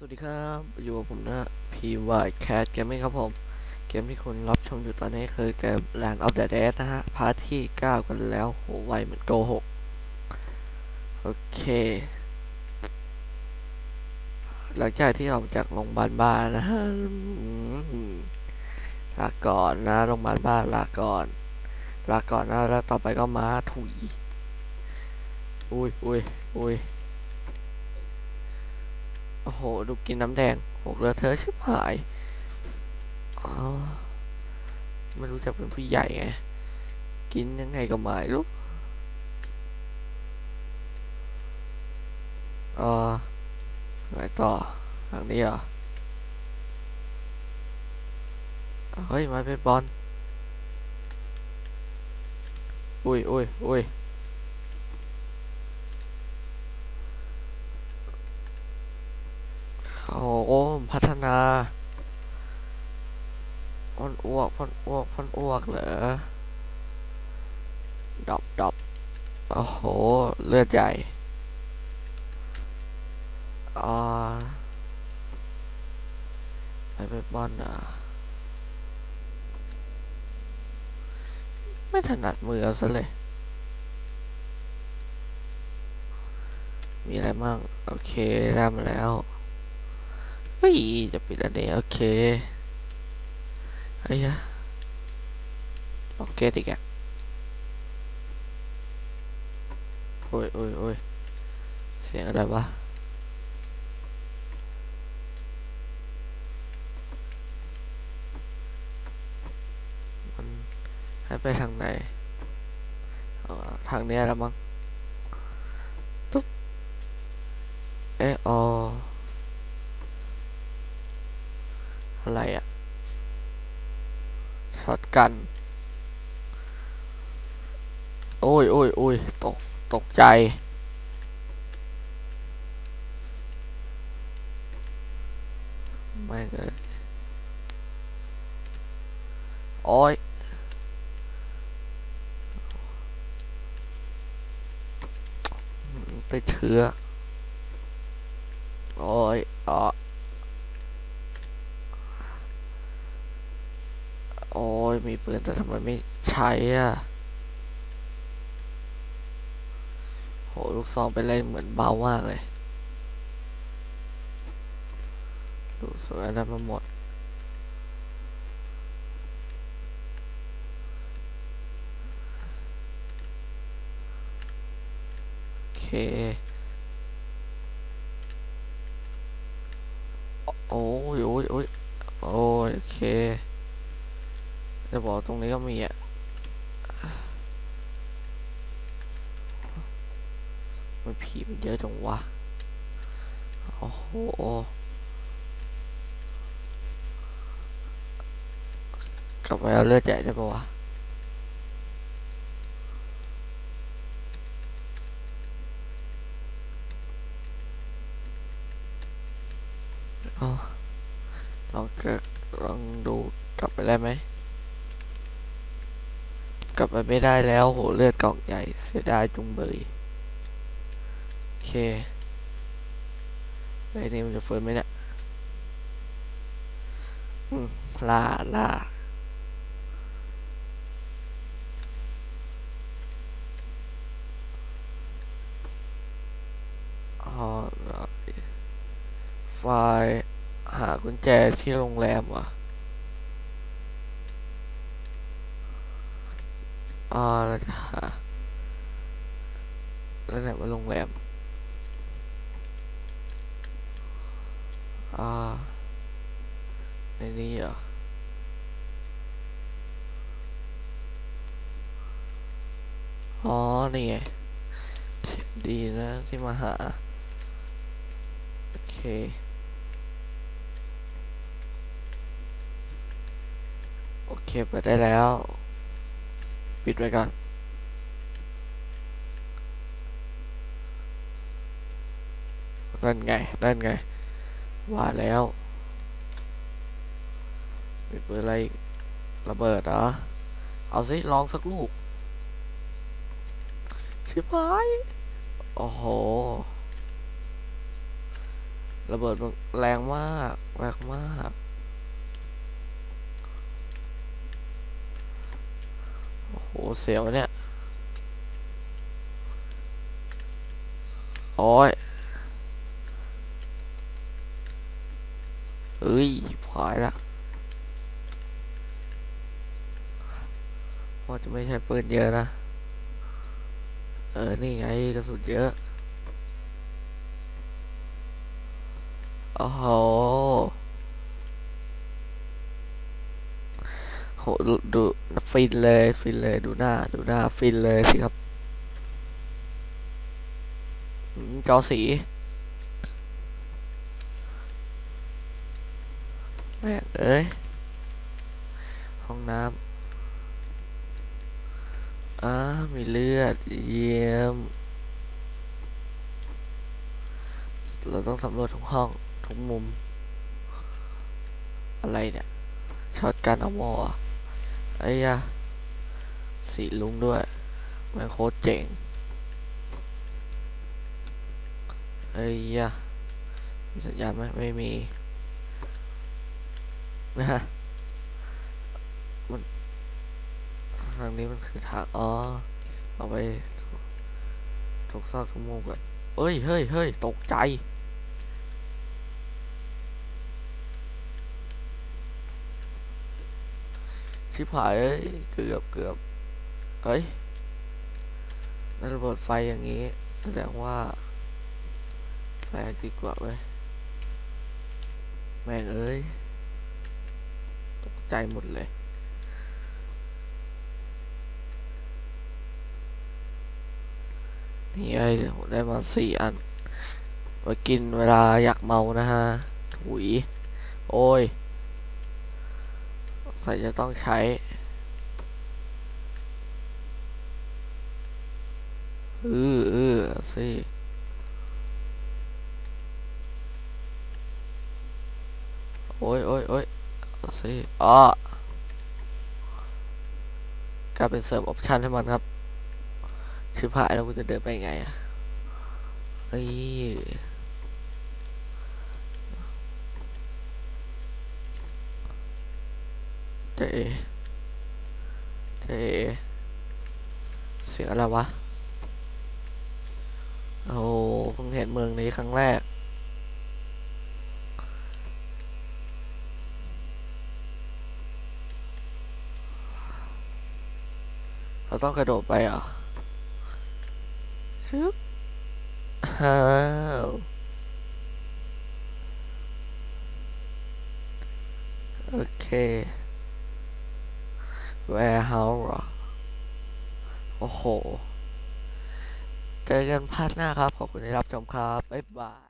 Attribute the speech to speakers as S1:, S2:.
S1: สวัสดีครับ อยู่กับผมนะ PY Cat Gaming ครับผม เกมที่คุณรับชมอยู่ตอนนี้คือเกม Land of the Dead นะฮะ พาร์ทที่ 9 กันแล้วโหไวเหมือนโกหก โอเค หลังจากที่ออกจากโรงพยาบาลบ้านนะฮะลาก่อนนะโรงพยาบาลบ้านลาก่อน ลาก่อนนะแล้วต่อไปก็ม้าถุย อุ้ยอุ้ยอุ้ย โอ้โห ดูกินน้ำแดงหกเลอะเทอะชิบหายอ๋อไม่รู้จะเป็นผู้ใหญ่ไง กินยังไงก็ไม่รู้เออไงต่อทางนี้เหรอ เฮ้ยไมาเป็นบอลอุ้ยอุ้ยอุ้ย โอ้โหพัฒนาพ่นอ้วกพ่นอ้วกพ่นอ้วกเหรอดอบดอบโอ้โห เลือดใหญ่อ่าไปเป็นบอลอะไม่ถนัดมือเอาซะเลย มีอะไรบ้างโอเคได้มาแล้ว เฮ้ยจะปิดอันนี้โอเคเฮ้ยอะล็อกเก็ตอี ช็อตกัน โอ้ยโอ้ยโอ้ยตก ตกใจ ไม่เลยโอ้ยติดเชื้อ โอ้ยอ๋อ โอ้ ยมีปืนแต่ทำไมไม่ใช้อะ โห ลูกซองเป็นอะไรเหมือนเบามากเลย ดูสวยได้มาหมด โอเค โอ้ยโอ้ยโอ้ยโอ้ย โอเค จะบอกตรงนี้ก็มีอะมันผีมันเยอะจังวะ โอ้โหกลับไปเอาเลือดใหญ่ได้ปะวะอ๋อลองเกิดลองดูกลับไปได้ไหม กลับไปไม่ได้แล้ว โห เลือดกล่องใหญ่ เสียดายจุงเบยโอเคไอ้นี่มันจะเฟื้นไหมเนี่ยอืมลาลาออไฟล์หากุญแจที่โรงแรมวะ อ่าแล้วจะหาแล้วไหนว่าโรงแรมอ่าในนี้เหรออ๋อ นี่ไง ดีนะที่มาหา โอเค โอเคเปิดได้แล้ว ปิดไว้ก่อนนั่นไง นั่นไง ว่าแล้วมีปืนอะไรระเบิดเหรอ เอาสิ ลองสักลูก ชิบหาย โอ้โห ระเบิดแรงมาก แรงมาก โอ้โห เสียวเนี่ยโอ้ยเอ้ยผายละว่าจะไม่ใช่ปืนเยอะนะ เออ นี่ไงกระสุนเยอะ โอ้โหโห ดูฟินเลยฟินเลยดูหน้า ดูหน้าฟินเลยสิครับจอสีแม่เอ้ยห้องน้ำอ่ามีเลือด เยี่ยม เราต้องสำรวจทุกห้องทุกมุม อะไรเนี่ยช็อตการเอาโมอ ไอ้ยะสีลุงด้วยแม่โคตรเจ๋งไอ้ยะมีสัญญาณไหมไม่มีนะฮะมันทางนี้มันคือทางอ๋อเอาไปทุกซอกทุกมุมก่อนเอ้ยเฮ้ยเฮ้ยตกใจ ชิบหายเอ้ยเกือบเกือบเฮ้ยนั่นระเบิดไฟอย่างนี้ แสดงว่าแปลกดีกว่าเว้ยแม่งเอ้ย ตกใจหมดเลย นี่ไงผมได้มาสี่อันไว้กินเวลาอยากเมานะฮะ ถุย โอ้ย ใส่จะต้องใช้เออเออสิโอ้ยโอ้ยโอ้ยสิอ๋อกลายเป็นเสริมออปชันให้มันครับชิบหายแล้วกูจะเดินไปไงอะเฮ้ย เจ๊เจ๊เสียงอะไรวะ โอ้เพิ่งเห็นเมืองนี้ครั้งแรก เราต้องกระโดดไปเหรอชึบอ้าวโอเค warehouse เหรอ โอ้โห เจอกันพาร์ทหน้าครับ ขอบคุณที่รับชมครับ บ๊ายบาย